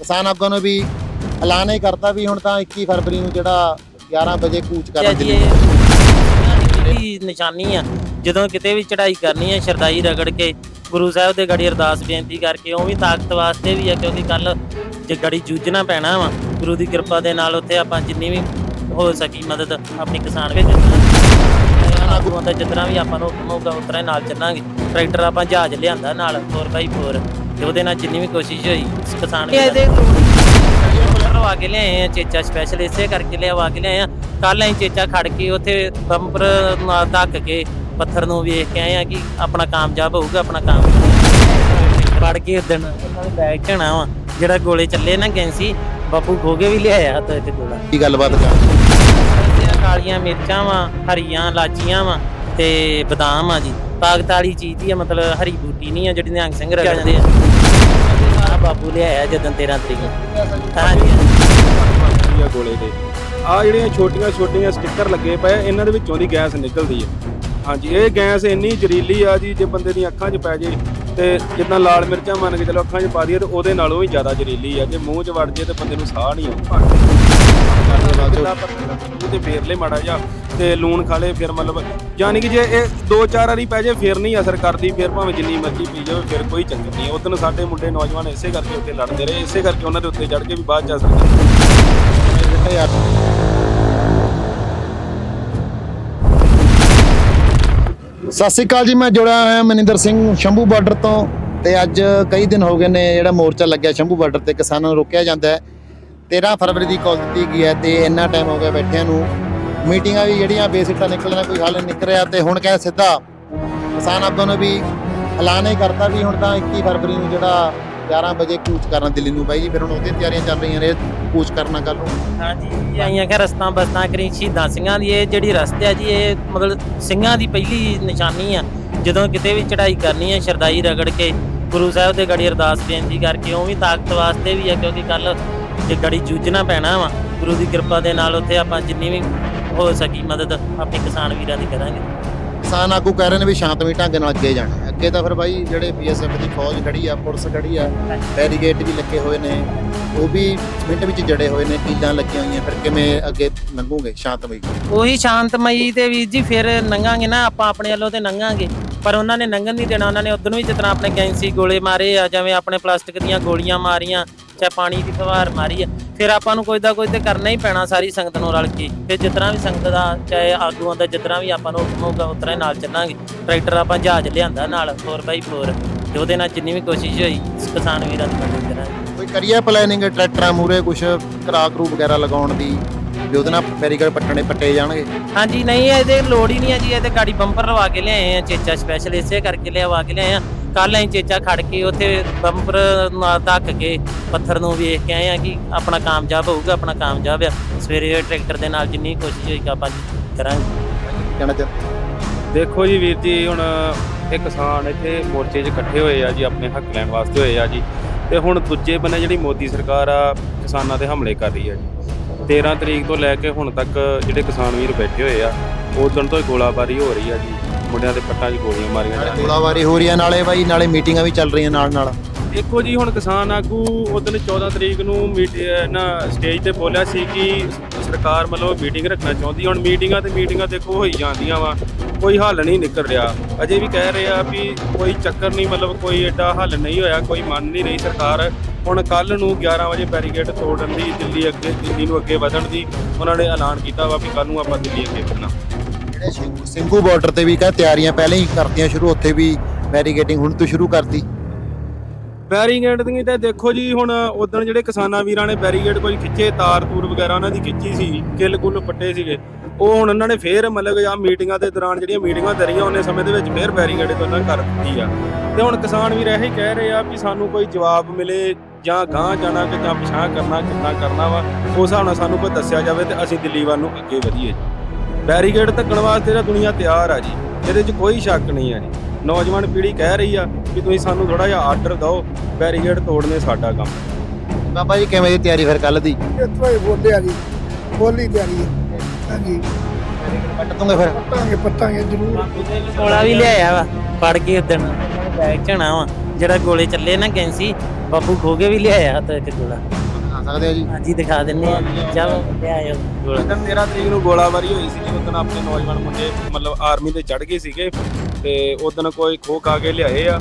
ਕਿਸਾਨ ਆਗੂਆਂ ਨੂੰ ਵੀ ਐਲਾਨ ਹੀ ਕਰਤਾ ਵੀ ਹੁਣ ਤਾਂ 21 ਫਰਵਰੀ ਨੂੰ ਜਿਹੜਾ 11 ਵਜੇ ਕੂਚ ਕਰਨ ਦੀ ਨਿਸ਼ਾਨੀ ਆ ਜਦੋਂ ਕਿਤੇ ਵੀ ਚੜ੍ਹਾਈ ਕਰਨੀ ਹੈ ਸ਼ਰਦਾਈ ਰਗੜ ਕੇ ਗੁਰੂ ਸਾਹਿਬ ਦੇ ਗੜੀ ਅਰਦਾਸ ਬੇਨਤੀ ਕਰਕੇ ਉਹ ਵੀ ਤਾਕਤ ਵਾਸਤੇ ਵੀ ਆ ਕਿਉਂਕਿ ਕੱਲ ਜੇ ਗੜੀ ਜੂਝਣਾ ਪੈਣਾ ਵਾ ਗੁਰੂ ਦੀ ਕਿਰਪਾ ਦੇ ਨਾਲ ਉੱਥੇ ਆਪਾਂ ਜਿੰਨੀ ਵੀ ਹੋ ਸਕੀ ਮਦਦ ਆਪਣੀ ਕਿਸਾਨ ਵਿੱਚ ਆਗੂਆਂ ਦਾ ਜਿਤਨਾ ਵੀ ਆਪਾਂ ਨੂੰ ਹੁਕਮ ਹੋਊਗਾ ਉਤਰਾ ਨਾਲ ਚੱਲਾਂਗੇ। ਟਰੈਕਟਰ ਆਪਾਂ ਜਹਾਜ਼ ਲਿਆਂਦਾ ਨਾਲ 4x4 ਤੇ ਉਹਦੇ ਨਾਲ ਜਿੰਨੀ ਵੀ ਕੋਸ਼ਿਸ਼ ਹੋਈ ਕਿਸਾਨ ਇਹਦੇ ਲਵਾ ਕੇ ਲਿਆਏ ਆ ਚੇਚਾ ਸਪੈਸ਼ਲ ਇਸੇ ਕਰਕੇ ਲਿਆਵਾ ਕੇ ਲਿਆਏ ਆ। ਕੱਲ ਅਸੀਂ ਚੇਚਾ ਖੜ ਕੇ ਉੱਥੇ ਬੰਪਰ ਨਾਲ ਧੱਕ ਕੇ ਪੱਥਰ ਨੂੰ ਵੇਖ ਕੇ ਆਏ ਆ ਕਿ ਆਪਣਾ ਕਾਮਯਾਬ ਹੋਊਗਾ ਆਪਣਾ ਕੰਮ ਫੜ ਕੇ ਉਦਣ ਉਹਨਾਂ ਦੇ ਬੈਗ ਝਣਾ ਵਾ ਜਿਹੜਾ ਗੋਲੇ ਚੱਲੇ ਨਾ ਗੈਂਸੀ ਬਾਪੂ ਖੋਗੇ ਵੀ ਲਿਆਇਆ ਹੱਥ ਵਿੱਚ ਗੋਲਾ। ਕੀ ਗੱਲਬਾਤ ਕਰ ਕਾਲੀਆਂ ਮਿਰਚਾਂ ਵਾ ਹਰੀਆਂ ਲਾਚੀਆਂ ਵਾ ਤੇ ਬਦਾਮ ਆ ਜੀ। ਤਾਕਤ ਵਾਲੀ ਚੀਜ਼ ਦੀ ਆ ਮਤਲਬ ਹਰੀ ਬੂਟੀ ਨਹੀਂ ਆ ਜਿਹੜੀ ਨਿਹੰਗ ਸਿੰਘ ਰਗੜਦੇ ਆ। ਸਾਰਾ ਬਾਪੂ ਲਿਆਇਆ ਜਦੋਂ 13 ਤਰੀਕ ਨੂੰ। ਹਾਂਜੀ ਆ ਗੋਲੇ ਦੇ। ਆ ਜਿਹੜੀਆਂ ਛੋਟੀਆਂ ਛੋਟੀਆਂ ਸਟicker ਲੱਗੇ ਪਏ ਇਹਨਾਂ ਦੇ ਵਿੱਚੋਂ ਦੀ ਗੈਸ ਨਿਕਲਦੀ ਹੈ ਹਾਂਜੀ ਇਹ ਗੈਸ ਇੰਨੀ ਜ਼ਹਿਰੀਲੀ ਆ ਜੀ ਜੇ ਬੰਦੇ ਦੀਆਂ ਅੱਖਾਂ 'ਚ ਪੈ ਜੇ ਤੇ ਜਿੱਦਾਂ ਲਾਲ ਮਿਰਚਾਂ ਮੰਨ ਕੇ ਚਲੋ ਅੱਖਾਂ 'ਚ ਪਾ ਦਈਏ ਤੇ ਉਹਦੇ ਨਾਲੋਂ ਵੀ ਜ਼ਿਆਦਾ ਜ਼ਹਿਰੀਲੀ ਆ। ਜੇ ਮੂੰਹ 'ਚ ਵੜ ਜੇ ਤੇ ਬੰਦੇ ਨੂੰ ਸਾਹ ਨਹੀਂ ਆਉਂਦਾ। ਤੇ ਫੇਰ ਲੈ ਮਾੜਾ ਜਾ ਤੇ ਲੂਣ ਖਾ ਲੇ ਫਿਰ ਮਤਲਬ ਯਾਨੀ ਕਿ ਜੇ ਇਹ ਦੋ ਚਾਰ ਵਾਰੀ ਪੈ ਜੇ ਫਿਰ ਨਹੀਂ ਅਸਰ ਕਰਦੀ ਫਿਰ ਭਾਵੇਂ ਜਿੰਨੀ ਮਰਜ਼ੀ ਪੀ ਜਾਵੇ ਫਿਰ ਕੋਈ ਚੱਕਰ ਨਹੀਂ। ਉਦੋਂ ਸਾਡੇ ਮੁੰਡੇ ਨੌਜਵਾਨ ਇਸੇ ਕਰਕੇ ਉੱਤੇ ਲੜਦੇ ਰਹੇ ਇਸੇ ਕਰਕੇ ਉਹਨਾਂ ਦੇ ਉੱਤੇ ਚੜ ਕੇ ਵੀ ਬਾਅਦ ਚ ਅਸਰ ਕੀਤਾ। ਯਾਰ ਸਤਿ ਸ਼੍ਰੀ ਅਕਾਲ ਜੀ ਮੈਂ ਜੁੜਿਆ ਹੋਇਆ ਮਨਿੰਦਰ ਸਿੰਘ ਸ਼ੰਭੂ ਬਾਰਡਰ ਤੋਂ। ਤੇ ਅੱਜ ਕਈ ਦਿਨ ਹੋ ਗਏ ਨੇ ਜਿਹੜਾ ਮੋਰਚਾ ਲੱਗਿਆ ਸ਼ੰਭੂ ਬਾਰਡਰ ਤੇ ਕਿਸਾਨਾਂ ਨੂੰ ਰੋਕਿਆ ਜਾਂਦਾ ਹੈ। 13 ਫਰਵਰੀ ਦੀ ਕਾਲ ਦਿੱਤੀ ਗਈ ਹੈ ਤੇ ਇੰਨਾ ਟਾਈਮ ਹੋ ਗਿਆ ਬੈਠਿਆਂ ਨੂੰ। ਮੀਟਿੰਗਾਂ ਵੀ ਜਿਹੜੀਆਂ ਬੇਸਿਕਟਾ ਨਿਕਲਣਾ ਕੋਈ ਹੱਲ ਨਿਕਲ ਰਿਹਾ ਤੇ ਹੁਣ ਕਹਿ ਸਿੱਧਾ। ਕਿਸਾਨ ਆਗੂਆਂ ਨੂੰ ਵੀ ਐਲਾਨ ਹੀ ਕਰਤਾ ਵੀ ਹੁਣ ਤਾਂ 21 ਫਰਵਰੀ ਨੂੰ ਜਿਹੜਾ 11 ਵਜੇ ਕੂਚ ਕਰਨਾ ਦਿੱਲੀ ਨੂੰ ਬਾਈ ਜੀ, ਫਿਰ ਹੁਣ ਉਹਦੀਆਂ ਤਿਆਰੀਆਂ ਚੱਲ ਰਹੀਆਂ ਨੇ ਕੂਚ ਕਰਨਾ ਕੱਲ ਨੂੰ। ਹਾਂਜੀ ਆਈਆਂ ਕਿ ਰਸਤਾਂ ਬਸਤਾਂ, ਕਰੀ ਸ਼ਹੀਦਾਂ ਸਿੰਘਾਂ ਦੀ, ਇਹ ਜਿਹੜੀ ਰਸਤੇ ਆ ਜੀ, ਇਹ ਮਤਲਬ ਸਿੰਘਾਂ ਦੀ ਪਹਿਲੀ ਨਿਸ਼ਾਨੀ ਆ। ਜਦੋਂ ਕਿਤੇ ਵੀ ਚੜਾਈ ਕਰਨੀ ਹੈ ਸ਼ਰਦਾਈ ਰਗੜ ਕੇ ਗੁਰੂ ਸਾਹਿਬ ਦੇ ਗੜੀ ਅਰਦਾਸ ਬੇਨਤੀ ਕਰਕੇ ਉਹ ਵੀ ਤਾਕਤ ਵਾਸਤੇ ਵੀ ਆ, ਕਿਉਂਕਿ ਕੱਲ ਜੇ ਗੜੀ ਜੂਝਣਾ ਪੈਣਾ ਵਾ। ਗੁਰੂ ਦੀ ਕਿਰਪਾ ਦੇ ਨਾਲ ਉੱਥੇ ਆਪਾਂ ਜਿੰਨੀ ਵੀ ਹੋ ਸਕੀ ਮਦਦ ਆਪਣੇ ਕਿਸਾਨ ਵੀਰਾਂ ਦੀ ਕਰਾਂਗੇ। ਕਿਸਾਨ ਆਗੂ ਕਹਿ ਰਹੇ ਨੇ ਵੀ ਸ਼ਾਂਤਮਈ ਢੰਗ ਨਾਲ ਅੱਗੇ ਜਾਣਾ। ਅੱਗੇ ਤਾਂ ਫਿਰ ਬਾਈ ਜਿਹੜੇ ਬੀਐਸਐਫ ਦੀ ਫੌਜ ਖੜੀ ਆ ਪੁਲਿਸ ਖੜੀ ਆ ਬੈਰੀਗੇਟ ਵੀ ਲੱਗੇ ਹੋਏ ਨੇ ਉਹ ਵੀ ਮਿੰਟ ਵਿੱਚ ਜੜੇ ਹੋਏ ਨੇ ਕੀਲਾਂ ਲੱਗੀਆਂ ਹੋਈਆਂ ਫਿਰ ਕਿਵੇਂ ਅੱਗੇ ਲੰਘੋਗੇ ਸ਼ਾਂਤਮਈ? ਉਹੀ ਸ਼ਾਂਤਮਈ ਤੇ ਵੀਰ ਜੀ ਫਿਰ ਲੰਘਾਂਗੇ ਨਾ ਆਪਾਂ ਆਪਣੇ ਵੱਲੋਂ ਤੇ ਲੰਘਾਂਗੇ ਪਰ ਉਹਨਾਂ ਨੇ ਲੰਘਣ ਨਹੀਂ ਦੇਣਾ ਉਹਨਾਂ ਨੇ ਉਦੋਂ ਵੀ ਤਰ੍ਹਾਂ ਆਪਣੇ ਗੈਂਸੀ ਗੋਲੇ ਮਾਰੇ ਆ ਜਿਵੇਂ ਆਪਣੇ ਪਲਾਸਟਿਕ ਦੀਆਂ ਗੋਲੀਆਂ ਮਾਰੀਆਂ ਚਾਹੇ ਪਾਣੀ ਦੀ ਫਵਾਰ ਮਾਰੀ ਆ। ਫਿਰ ਆਪਾਂ ਨੂੰ ਕੋਈ ਦਾ ਕੋਈ ਤੇ ਕਰਨਾ ਹੀ ਪੈਣਾ ਸਾਰੀ ਸੰਗਤ ਨੂੰ ਰਲ ਕੇ। ਫਿਰ ਤਰ੍ਹਾਂ ਵੀ ਸੰਗਤ ਦਾ ਚਾਹੇ ਆਗੂਆਂ ਦਾ ਤਰ੍ਹਾਂ ਵੀ ਆਪਾਂ ਨੂੰ ਹੁਕਮ ਹੋਊਗਾ ਉਤਰਾ ਹੀ ਨਾਲ ਚੱਲਾਂਗੇ। ਟਰੈਕਟਰ ਆਪਾਂ ਜਹਾਜ਼ ਲਿਆਂਦਾ ਨਾਲ 4x4 ਤੇ ਉਹਦੇ ਨਾਲ ਜਿੰਨੀ ਵੀ ਕੋਸ਼ਿਸ਼ ਹੋਈ ਕਿਸਾਨ ਵੀਰਾਂ ਦੀ ਮਦਦ ਕਰਾਂਗੇ। ਕੋਈ ਕਰੀਏ ਪਲੈਨਿੰਗ ਟਰੈਕਟਰਾਂ ਮੂਰੇ ਕੁਝ ਕਰਾ ਕਰੂ ਵਗੈਰਾ ਲਗਾਉਣ ਦੀ ਵੀ ਉਹਦੇ ਨਾਲ ਬੈਰੀਗੇਟ ਪੱਟਣੇ ਪੱਟੇ ਜਾਣਗੇ? ਹਾਂਜੀ ਨਹੀਂ ਇਹਦੇ ਲੋੜ ਹੀ ਨਹੀਂ ਹੈ ਜੀ ਇਹਦੇ ਗਾੜੀ ਬੰਪਰ ਲਵਾ ਕੇ ਲਿਆਏ ਆ ਚੇਚਾ ਸਪੈਸ਼ਲ ਇਸੇ ਕਰਕੇ ਲਿਆਵਾ ਕੇ ਲਿਆਏ ਆ। ਕੱਲ ਅਸੀਂ ਚੇਚਾ ਖੜ ਕੇ ਉੱਥੇ ਬੰਪਰ ਨਾਲ ਧੱਕ ਕੇ ਪੱਥਰ ਨੂੰ ਵੇਖ ਕੇ ਆਏ ਆ ਕਿ ਆਪਣਾ ਕਾਮਯਾਬ ਹੋਊਗਾ ਆਪਣਾ ਕਾਮਯਾਬ ਆ। ਸਵੇਰੇ ਟਰੈਕਟਰ ਦੇ ਨਾਲ ਜਿੰਨੀ ਕੋਸ਼ਿਸ਼ ਹੋਈ ਆਪਾਂ ਕਰਾਂਗੇ। ਕਹਿਣਾ ਚਾਹ ਦੇਖੋ ਜੀ ਵੀਰ ਜੀ ਹੁਣ ਇਹ ਕਿਸਾਨ ਇੱਥੇ ਮੋਰਚੇ 'ਚ ਇਕੱਠੇ ਹੋਏ ਆ ਜੀ ਆਪਣੇ ਹੱਕ ਲੈਣ ਵਾਸਤੇ ਹੋਏ ਆ ਜੀ। ਤੇ ਹੁਣ ਦੂਜੇ ਬੰਨੇ ਜਿਹੜੀ ਮੋਦੀ ਸਰਕਾਰ ਆ ਕਿਸਾਨਾਂ ਤੇ ਹਮਲੇ ਕਰ ਰਹੀ ਆ ਜੀ। 13 ਤਰੀਕ ਤੋਂ ਲੈ ਕੇ ਹੁਣ ਤੱਕ ਜਿਹੜੇ ਕਿਸਾਨ ਵੀਰ ਬੈਠੇ ਹੋਏ ਆ ਉਦੋਂ ਤੋਂ ਹੀ ਗੋਲਾਬਾਰੀ ਹੋ ਰਹੀ ਆ ਜੀ। ਮੁੰਡਿਆਂ ਦੇ ਪੱਟਾਂ 'ਚ ਗੋਲੀਆਂ ਮਾਰੀਆਂ ਜਾ ਰਹੀਆਂ ਗੋਲਾਬਾਰੀ ਹੋ ਰਹੀ ਹੈ ਨਾਲੇ ਬਾਈ ਨਾਲੇ ਮੀਟਿੰਗਾਂ ਵੀ ਚੱਲ ਰਹੀਆਂ ਨਾਲ ਨਾਲ ਦੇਖੋ ਜੀ ਹੁਣ ਕਿਸਾਨ ਆਗੂ ਉਦੋਂ 14 ਤਰੀਕ ਨੂੰ ਨਾ ਸਟੇਜ ਤੇ ਬੋਲਿਆ ਸੀ ਕਿ ਸਰਕਾਰ ਮਤਲਬ ਮੀਟਿੰਗ ਰੱਖਣਾ ਚਾਹੁੰਦੀ ਹੁਣ ਮੀਟਿੰਗਾਂ ਤੇ ਮੀਟਿੰਗਾਂ ਦੇਖੋ ਹੋਈ ਜਾਂਦੀਆਂ ਵਾ ਕੋਈ ਹੱਲ ਨਹੀਂ ਨਿਕਲ ਰਿਹਾ। ਅਜੇ ਵੀ ਕਹਿ ਰਹੇ ਆ ਵੀ ਕੋਈ ਚੱਕਰ ਨਹੀਂ ਮਤਲਬ ਕੋਈ ਐਡਾ ਹੱਲ ਨਹੀਂ ਹੋਇਆ ਕੋਈ ਮੰਨ ਨਹੀਂ ਰਹੀ ਸਰਕਾਰ। ਹੁਣ ਕੱਲ ਨੂੰ 11 ਵਜੇ ਬੈਰੀਕੇਡ ਤੋੜਨ ਦੀ ਦਿੱਲੀ ਅੱਗੇ ਦਿੱਲੀ ਨੂੰ ਅੱਗੇ ਵਧਣ ਦੀ ਉਹਨਾਂ ਨੇ ਐਲਾਨ ਕੀਤਾ ਵਾ ਵੀ ਕੱਲ ਨੂੰ ਆਪਾਂ ਦਿੱਲੀ ਅੱਗੇ ਵਧਣਾ। ਜਿਹੜੇ ਸਿੰਘ- ਸਿੰਘੂ ਬਾਰਡਰ ਤੇ ਵੀ ਕਹ ਤਿਆਰੀਆਂ ਪਹਿਲਾਂ ਹੀ ਕਰਤੀਆਂ ਸ਼ੁਰੂ, ਉੱਥੇ ਵੀ ਬੈਰੀਗੇਟਿੰਗ ਹੁਣ ਤੋਂ ਸ਼ੁਰੂ ਕਰਤੀ। ਬੈਰੀਗੇਡ ਦੀ ਤਾਂ ਦੇਖੋ ਜੀ, ਹੁਣ ਉਦੋਂ ਜਿਹੜੇ ਕਿਸਾਨਾਂ ਵੀਰਾਂ ਨੇ ਬੈਰੀਗੇਡ ਕੋਈ ਖਿੱਚੇ, ਤਾਰ ਤੂਰ ਵਗੈਰਾ ਉਹਨਾਂ ਦੀ ਖਿੱਚੀ ਸੀ, ਕਿੱਲ ਕੁੱਲ ਪੱਟੇ ਸੀਗੇ। ਉਹ ਹੁਣ ਉਹਨਾਂ ਨੇ ਫੇਰ ਮਤਲਬ ਆ ਮੀਟਿੰਗਾਂ ਦੇ ਦੌਰਾਨ ਜਿਹੜੀਆਂ ਮੀਟਿੰਗਾਂ ਦਰੀਆਂ ਉਹਨੇ ਸਮੇਂ ਦੇ ਵਿੱਚ ਫੇਰ ਬੈਰੀਗੇਡ ਤੋਂ ਉਹਨਾਂ ਕਰ ਦਿੱਤੀ ਆ। ਤੇ ਹੁਣ ਕਿਸਾਨ ਵੀਰ ਇਹੀ ਕਹਿ ਰਹੇ ਆ ਵੀ ਸਾਨੂੰ ਕੋਈ ਜਵਾਬ ਮਿਲੇ, ਜਾਂ ਗਾਂਹ ਜਾਣਾ ਕਿ ਜਾਂ ਪਿਛਾਂ ਕਰਨਾ ਕਿੰਨਾ ਕਰਨਾ ਵਾ, ਉਸ ਹਿਸਾਬ ਨਾਲ ਸਾਨੂੰ ਕੋਈ ਦੱਸਿਆ ਜਾਵੇ ਤੇ ਅਸੀਂ ਦਿੱਲੀ ਵੱਲ ਨੂੰ ਅੱਗੇ ਵਧੀਏ। ਬੈਰੀਗੇਡ ਧੱਕਣ ਵਾਸਤੇ ਤਾਂ ਦੁਨੀਆ ਤਿਆਰ ਆ ਜੀ। ਇਹਦੇ 'ਚ ਕੋਈ ਸ਼ੱਕ ਨਹੀਂ ਆ ਜੀ। ਨੌਜਵਾਨ ਪੀੜ੍ਹੀ ਕਹਿ ਰਹੀ ਆ ਕਿ ਤੁਸੀਂ ਸਾਨੂੰ ਥੋੜਾ ਜਿਹਾ ਆਰਡਰ ਦਿਓ ਬੈਰੀਗੇਡ ਤੋੜਨੇ ਸਾਡਾ ਕੰਮ। ਬਾਬਾ ਜੀ ਕਿਵੇਂ ਦੀ ਤਿਆਰੀ ਫਿਰ ਕੱਲ ਦੀ? ਇੱਥੋਂ ਹੀ ਬੋਲਿਆ ਜੀ। ਬੋਲੀ ਤਿਆਰੀ ਹੈ। ਹਾਂਜੀ। ਪੱਟ ਦੂੰਗੇ ਫਿਰ? ਪੱਟਾਂਗੇ ਪੱਟਾਂਗੇ ਜ਼ਰੂਰ। ਗੋਲਾ ਵੀ ਲਿਆਇਆ ਵਾ ਫੜ ਕੇ ਉਦਣ। ਬੈਗ ਝਣਾ ਵਾ। ਜਿਹੜਾ ਗੋਲੇ ਚੱਲੇ ਨਾ ਗੈਂਸੀ ਬਾਪੂ ਖੋ ਕੇ ਵੀ ਲਿਆਇਆ ਹੱਥ ਇੱਕ ਗੋਲਾ। ਆ ਸਕਦੇ ਹੋ ਜੀ? ਹਾਂਜੀ ਦਿਖਾ ਦਿੰਨੇ ਆ। ਚਲੋ ਲਿਆਇਓ ਗੋਲਾ 13 ਤਰੀਕ ਨੂੰ ਗੋਲਾਬਾਰੀ ਹੋਈ ਸੀ ਉਦੋਂ ਆਪਣੇ ਨੌਜਵਾਨ ਮੁੰਡੇ ਮਤਲਬ ਆਰਮੀ ਤੇ ਚੜ ਗਏ ਸੀਗੇ ਤੇ ਉਦੋਂ ਕੋਈ ਖੋ ਖਾ ਕੇ ਲਿਆਏ ਆ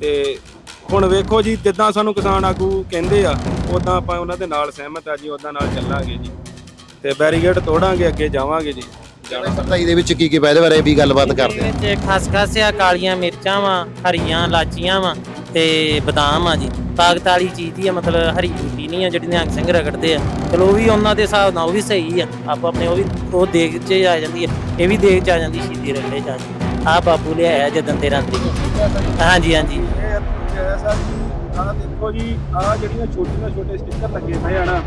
ਤੇ ਹੁਣ ਵੇਖੋ ਜੀ ਜਿੱਦਾਂ ਸਾਨੂੰ ਕਿਸਾਨ ਆਗੂ ਕਹਿੰਦੇ ਆ ਉਦਾਂ ਆਪਾਂ ਉਹਨਾਂ ਦੇ ਨਾਲ ਸਹਿਮਤ ਆ ਜੀ ਉਦਾਂ ਨਾਲ ਚੱਲਾਂਗੇ ਜੀ। ਤੇ ਬੈਰੀਗੇਡ ਤੋੜਾਂਗੇ ਅੱਗੇ ਜਾਵਾਂਗੇ ਜੀ। ਜਾਣਾ ਸਰਦਾਈ ਦੇ ਵਿੱਚ ਕੀ ਕੀ ਪਾ ਇਹਦੇ ਬਾਰੇ ਵੀ ਗੱਲਬਾਤ ਕਰਦੇ ਇਹਦੇ ਵਿੱਚ ਖਸਖਸ ਆ ਕਾਲੀਆਂ ਮਿਰਚਾਂ ਵਾ ਹਰੀਆਂ ਲਾਚੀਆਂ ਵਾ ਤੇ ਬਦਾਮ ਆ ਜੀ। ਤਾਕਤ ਵਾਲੀ ਚੀਜ਼ ਹੀ ਆ ਮਤਲਬ ਹਰੀ ਬੂਟੀ ਨਹੀਂ ਆ ਜਿਹੜੀ ਸਿੰਘ ਰਗੜਦੇ ਆ, ਚਲੋ ਉਹ ਵੀ ਉਹਨਾਂ ਦੇ ਹਿਸਾਬ ਨਾਲ ਉਹ ਵੀ ਸਹੀ ਆ, ਆਪੋ ਆਪਣੇ ਉਹ ਵੀ, ਉਹ ਦੇਖ 'ਚ ਆ ਜਾਂਦੀ ਹੈ ਇਹ ਵੀ ਦੇਖ 'ਚ ਆ ਜਾਂਦੀ ਸ਼ੀਦੀ ਰਗੜੇ 'ਚ ਆ ਜਾਂਦੀ ਆ। ਬਾਪੂ ਲਿਆਇਆ ਜਦੋਂ 13 ਤਰੀਕ ਹਾਂਜੀ ਹਾਂਜੀ। ਆ ਦੇਖੋ ਜੀ ਆ ਜਿਹੜੀਆਂ ਛੋਟੀਆਂ ਛੋਟੇ ਸਟicker ਲੱਗੇ ਪਏ ਆ ਨਾ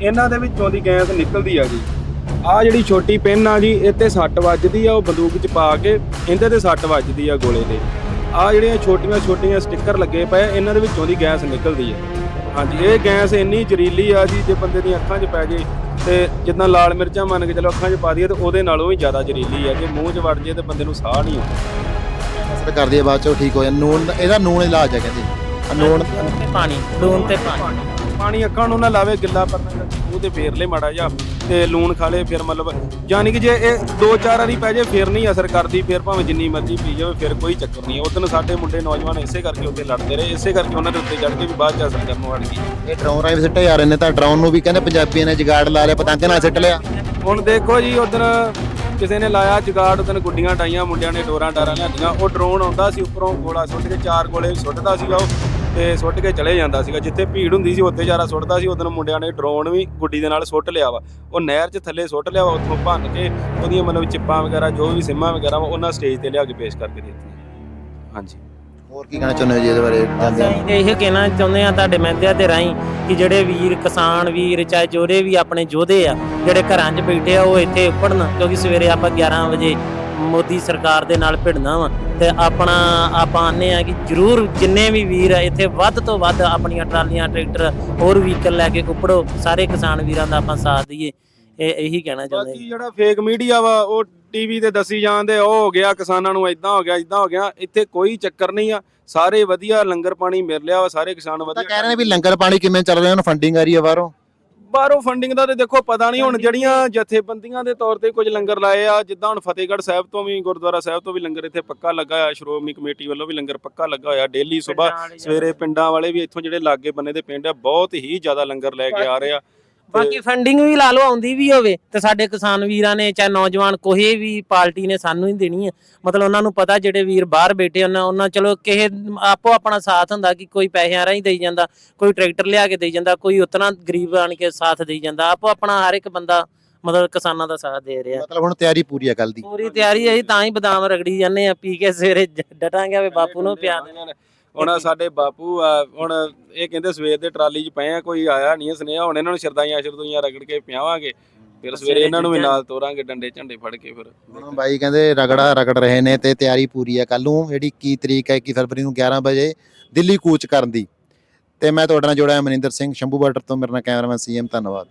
ਇਹਨਾਂ ਦੇ ਵਿੱਚੋਂ ਦੀ ਗੈਸ ਨਿਕਲਦੀ ਆ ਜੀ ਆ ਜਿਹੜੀ ਛੋਟੀ ਪਿੰਨ ਆ ਜੀ ਇਹ ਤੇ ਸੱਟ ਵੱਜਦੀ ਆ, ਉਹ ਬੰਦੂਕ 'ਚ ਪਾ ਕੇ ਇਹਦੇ ਤੇ ਸੱਟ ਵੱਜਦੀ ਆ ਗੋਲੇ ਦੇ ਆ ਜਿਹੜੀਆਂ ਛੋਟੀਆਂ ਛੋਟੀਆਂ ਸਟicker ਲੱਗੇ ਪਏ, ਇਹਨਾਂ ਦੇ ਵਿੱਚੋਂ ਦੀ ਗੈਸ ਨਿਕਲਦੀ ਆ। ਹਾਂਜੀ ਇਹ ਗੈਸ ਇੰਨੀ ਜ਼ਹਿਰੀਲੀ ਆ ਜੀ ਜੇ ਬੰਦੇ ਦੀਆਂ ਅੱਖਾਂ 'ਚ ਪੈ ਜੇ ਤੇ ਜਿੱਦਾਂ ਲਾਲ ਮਿਰਚਾਂ ਮੰਨ ਕੇ ਚਲੋ ਅੱਖਾਂ 'ਚ ਪਾ ਦਈਏ ਤੇ ਉਹਦੇ ਨਾਲੋਂ ਵੀ ਜ਼ਿਆਦਾ ਜ਼ਹਿਰੀਲੀ ਆ ਜੇ ਮੂੰਹ 'ਚ ਵੜ ਜੇ ਤੇ ਬੰਦੇ ਨੂੰ ਸਾਹ ਨਹੀਂ ਆਉਂਦਾ। ਅਸਰ ਕਰਦੀ ਹੈ ਬਾਅਦ ਚੋਂ ਠੀਕ ਹੋ ਜਾਂਦਾ। ਨੂਨ ਇਹਦਾ ਨੂਨ ਇਲਾਜ ਹੈ ਕਹਿੰਦੇ। ਆ ਨੂਨ ਤੇ ਪਾਣੀ ਲੂਣ ਤੇ ਪਾਣੀ। ਪਾਣੀ ਅੱਖਾਂ ਨੂੰ ਨਾ ਲਾਵੇ ਗਿੱਲਾ ਪਰਨਾ ਮੂੰਹ ਤੇ ਫੇਰ ਲੈ ਮਾੜਾ ਜਿਹਾ ਤੇ ਲੂਣ ਖਾ ਲੇ ਫਿਰ ਮਤਲਬ ਯਾਨੀ ਕਿ ਜੇ ਇਹ ਦੋ ਚਾਰ ਵਾਰੀ ਪੈ ਜੇ ਫਿਰ ਨਹੀਂ ਅਸਰ ਕਰਦੀ ਫਿਰ ਭਾਵੇਂ ਜਿੰਨੀ ਮਰਜ਼ੀ ਪੀ ਜਾਵੇ ਫਿਰ ਕੋਈ ਚੱਕਰ ਨਹੀਂ। ਉਦੋਂ ਸਾਡੇ ਮੁੰਡੇ ਨੌਜਵਾਨ ਇਸੇ ਕਰਕੇ ਉੱਤੇ ਲੜਦੇ ਰਹੇ ਇਸੇ ਕਰਕੇ ਉਹਨਾਂ ਦੇ ਉੱਤੇ ਚੜ ਕੇ ਵੀ ਬਾਅਦ ਚ ਅਸਰ ਕਰਨ ਵੜ ਗਈ ਇਹ ਡਰੋਨ ਰਾਈ ਸਿੱਟੇ ਜਾ ਰਹੇ ਨੇ ਤਾਂ ਡਰੋਨ ਨੂੰ ਵੀ ਕਹਿੰਦੇ ਪੰਜਾਬੀਆਂ ਨੇ ਜਗਾੜ ਲਾ ਲਿਆ ਪਤੰਗ ਨਾਲ ਸਿੱਟ ਲਿਆ। ਹੁਣ ਦੇਖੋ ਜੀ ਉਦੋਂ ਕਿਸੇ ਨੇ ਲਾਇਆ ਜਗਾੜ ਉਦੋਂ ਗੁੱਡੀਆਂ ਟਾਈਆਂ ਮੁੰਡਿਆਂ ਨੇ ਡੋਰਾਂ ਡਾਰਾਂ ਲਿਆਂਦੀਆਂ। ਉਹ ਡਰੋਨ ਆਉਂਦਾ ਸੀ ਉੱਪਰੋਂ ਗੋਲਾ ਸੁੱਟ ਕੇ ਚਾਰ ਗੋਲੇ ਸੁੱਟਦਾ ਸੀਗਾ ਉਹ। ਤੇ ਸੁੱਟ ਕੇ ਚਲੇ ਜਾਂਦਾ ਸੀਗਾ। ਜਿੱਥੇ ਭੀੜ ਹੁੰਦੀ ਸੀ ਉੱਥੇ ਜ਼ਿਆਦਾ ਸੁੱਟਦਾ ਸੀ। ਉਦੋਂ ਮੁੰਡਿਆਂ ਨੇ ਡਰੋਨ ਵੀ ਗੁੱਡੀ ਦੇ ਨਾਲ ਸੁੱਟ ਲਿਆ ਵਾ। ਉਹ ਨਹਿਰ 'ਚ ਥੱਲੇ ਸੁੱਟ ਲਿਆ ਵਾ ਉੱਥੋਂ ਭੰਨ ਕੇ ਉਹਦੀਆਂ ਮਤਲਬ ਚਿੱਪਾਂ ਵਗੈਰਾ ਜੋ ਵੀ ਸਿੰਮਾਂ ਵਗੈਰਾ ਵਾ ਉਹਨਾਂ ਸਟੇਜ ਤੇ ਲਿਆ ਕੇ ਪੇਸ਼ ਕਰਕੇ ਦੇ ਦਿੱਤੀਆਂ। ਹਾਂਜੀ। ਹੋਰ ਕੀ ਕਹਿਣਾ ਚਾਹੁੰਦੇ ਹੋ ਜੀ ਇਹਦੇ ਬਾਰੇ? ਜਾਂਦੇ ਅਸੀਂ ਤੇ ਇਹ ਕਹਿਣਾ ਚਾਹੁੰਦੇ ਆ ਤੁਹਾਡੇ ਮਹਿੰਦਿਆਂ ਤੇ ਰਾਹੀਂ ਕਿ ਜਿਹੜੇ ਵੀਰ ਕਿਸਾਨ ਵੀਰ ਚਾਹੇ ਜੋਰੇ ਵੀ ਆਪਣੇ ਯੋਧੇ ਆ ਜਿਹੜੇ ਘਰਾਂ 'ਚ ਬੈਠੇ ਆ ਉਹ ਇੱਥੇ ਉੱਪੜਨ ਕਿਉਂਕਿ ਸਵੇਰੇ ਆਪਾਂ 11 ਵਜੇ ਮੋਦੀ ਸਰਕਾਰ ਦੇ ਨਾਲ ਭਿੜਨਾ ਵਾ ਤੇ ਆਪਣਾ ਆਪਾਂ ਆਨੇ ਆ ਕਿ ਜਰੂਰ ਜਿੰਨੇ ਵੀ ਵੀਰ ਆ ਇੱਥੇ ਵੱਧ ਤੋਂ ਵੱਧ ਆਪਣੀਆਂ ਟਰਾਲੀਆਂ ਟਰੈਕਟਰ ਹੋਰ ਵਹੀਕਲ ਲੈ ਕੇ ਉੱਪੜੋ ਸਾਰੇ ਕਿਸਾਨ ਵੀਰਾਂ ਦਾ ਆਪਾਂ ਸਾਥ ਦਈਏ। ਇਹ ਇਹੀ ਕਹਿਣਾ ਚਾਹੁੰਦੇ ਬਾਕੀ ਜਿਹੜਾ ਫੇਕ ਮੀਡੀਆ ਵਾ ਉਹ ਟੀਵੀ ਤੇ ਦੱਸੀ ਜਾਂਦੇ ਉਹ ਹੋ ਗਿਆ ਕਿਸਾਨਾਂ ਨੂੰ ਇਦਾਂ ਹੋ ਗਿਆ ਇਦਾਂ ਹੋ ਗਿਆ ਇੱਥੇ ਕੋਈ ਚੱਕਰ ਨਹੀਂ ਆ। ਸਾਰੇ ਵਧੀਆ ਲੰਗਰ ਪਾਣੀ ਮਿਲ ਲਿਆ ਵਾ ਸਾਰੇ ਕਿਸਾਨ ਤਾਂ ਵਧੀਆ ਕਹਿ ਰਹੇ ਨੇ ਵੀ ਲੰਗਰ ਪਾਣੀ ਕਿਵੇਂ ਚੱਲ ਰਿਹਾ ਉਹਨਾਂ ਫੰਡਿੰਗ ਆ ਰਹੀ ਹੈ ਬਾਹਰੋਂ। ਬਾਹਰੋਂ ਫੰਡਿੰਗ ਦਾ ਤੇ ਦੇਖੋ ਪਤਾ ਨਹੀਂ ਹੁਣ ਜਿਹੜੀਆਂ ਜਥੇਬੰਦੀਆਂ ਦੇ ਤੌਰ ਤੇ ਕੁਝ ਲੰਗਰ ਲਾਏ ਆ ਜਿੱਦਾਂ ਹੁਣ ਫਤਿਹਗੜ੍ਹ ਸਾਹਿਬ ਤੋਂ ਵੀ ਗੁਰਦੁਆਰਾ ਸਾਹਿਬ ਤੋਂ ਵੀ ਲੰਗਰ ਇੱਥੇ ਪੱਕਾ ਲੱਗਾ ਹੋਇਆ ਸ਼੍ਰੋਮਣੀ ਕਮੇਟੀ ਵੱਲੋਂ ਵੀ ਲੰਗਰ ਪੱਕਾ ਲੱਗਾ ਹੋਇਆ ਡੇਲੀ ਸਵੇਰ ਸਵੇਰੇ ਪਿੰਡਾਂ ਵਾਲੇ ਵੀ ਇੱਥੋਂ ਜਿਹੜੇ ਲਾਗੇ ਬੰਨੇ ਦੇ ਪਿੰਡ ਆ ਬਹੁਤ ਹੀ ਜ਼ਿਆਦਾ ਲੰਗਰ ਲੈ ਕੇ ਆ ਰਹੇ ਆ। ਬਾਕੀ ਫੰਡਿੰਗ ਵੀ ਲਾ ਲਓ ਆਉਂਦੀ ਵੀ ਹੋਵੇ ਤੇ ਸਾਡੇ ਕਿਸਾਨ ਵੀਰਾਂ ਨੇ ਚਾਹੇ ਨੌਜਵਾਨ ਕੋਈ ਵੀ ਪਾਰਟੀ ਨੇ ਸਾਨੂੰ ਹੀ ਦੇਣੀ ਹੈ ਮਤਲਬ ਉਹਨਾਂ ਨੂੰ ਪਤਾ ਜਿਹੜੇ ਵੀਰ ਬਾਹਰ ਬੈਠੇ ਉਹਨਾਂ ਉਹਨਾਂ ਚਲੋ ਕਿਸੇ ਆਪੋ ਆਪਣਾ ਸਾਥ ਹੁੰਦਾ ਕਿ ਕੋਈ ਪੈਸਿਆਂ ਰਾਹੀਂ ਦੇਈ ਜਾਂਦਾ ਕੋਈ ਟਰੈਕਟਰ ਲਿਆ ਕੇ ਦੇਈ ਜਾਂਦਾ ਕੋਈ ਉਤਨਾ ਗਰੀਬ ਆਣ ਕੇ ਸਾਥ ਦੇਈ ਜਾਂਦਾ। ਆਪੋ ਆਪਣਾ ਹਰ ਇੱਕ ਬੰਦਾ ਮਤਲਬ ਕਿਸਾਨਾਂ ਦਾ ਸਾਥ ਦੇ ਰਿਹਾ। ਮਤਲਬ ਹੁਣ ਤਿਆਰੀ ਪੂਰੀ ਹੈ ਕੱਲ ਦੀ। ਪੂਰੀ ਤਿਆਰੀ ਹੈ ਜੀ ਤਾਂ ਹੀ ਬਦਾਮ ਰਗੜੀ ਜਾਂਦੇ ਆ ਪੀ ਕੇ ਸਵੇਰੇ ਡਟਾਂਗੇ ਵੀ ਬਾਪੂ ਨੂੰ ਪਿਆ ਦੇਣਾ। ਹੁਣ ਸਾਡੇ ਬਾਪੂ ਆ ਹੁਣ ਇਹ ਕਹਿੰਦੇ ਸਵੇਰ ਦੇ ਟਰਾਲੀ 'ਚ ਪਏ ਆ ਕੋਈ ਆਇਆ ਨਹੀਂ ਸੁਨੇਹਾ ਹੁਣ ਇਹਨਾਂ ਨੂੰ ਸ਼ਰਦਾਈਆਂ ਸ਼ਰਦੂਈਆਂ ਰਗੜ ਕੇ ਪਿਆਵਾਂਗੇ। ਫਿਰ ਸਵੇਰੇ ਇਹਨਾਂ ਨੂੰ ਵੀ ਨਾਲ ਤੋਰਾਂਗੇ ਡੰਡੇ ਝੰਡੇ ਫੜ ਕੇ ਫਿਰ। ਹੁਣ ਬਾਈ ਕਹਿੰਦੇ ਰਗੜਾ ਰਗੜ ਰਹੇ ਨੇ ਤੇ ਤਿਆਰੀ ਪੂਰੀ ਹੈ ਕੱਲ ਨੂੰ ਜਿਹੜੀ 21 ਤਰੀਕ ਹੈ 21 ਫਰਵਰੀ ਨੂੰ 11 ਵਜੇ ਦਿੱਲੀ ਕੂਚ ਕਰਨ ਦੀ। ਤੇ ਮੈਂ ਤੁਹਾਡੇ ਨਾਲ ਜੁੜਿਆ ਮਨਿੰਦਰ ਸਿੰਘ ਸ਼ੰਭੂ ਬਾਰਡਰ ਤੋਂ ਮੇਰਾ ਨਾਮ ਕੈਮਰਾਮੈਨ ਸੀਐਮ ਧੰਨਵਾਦ।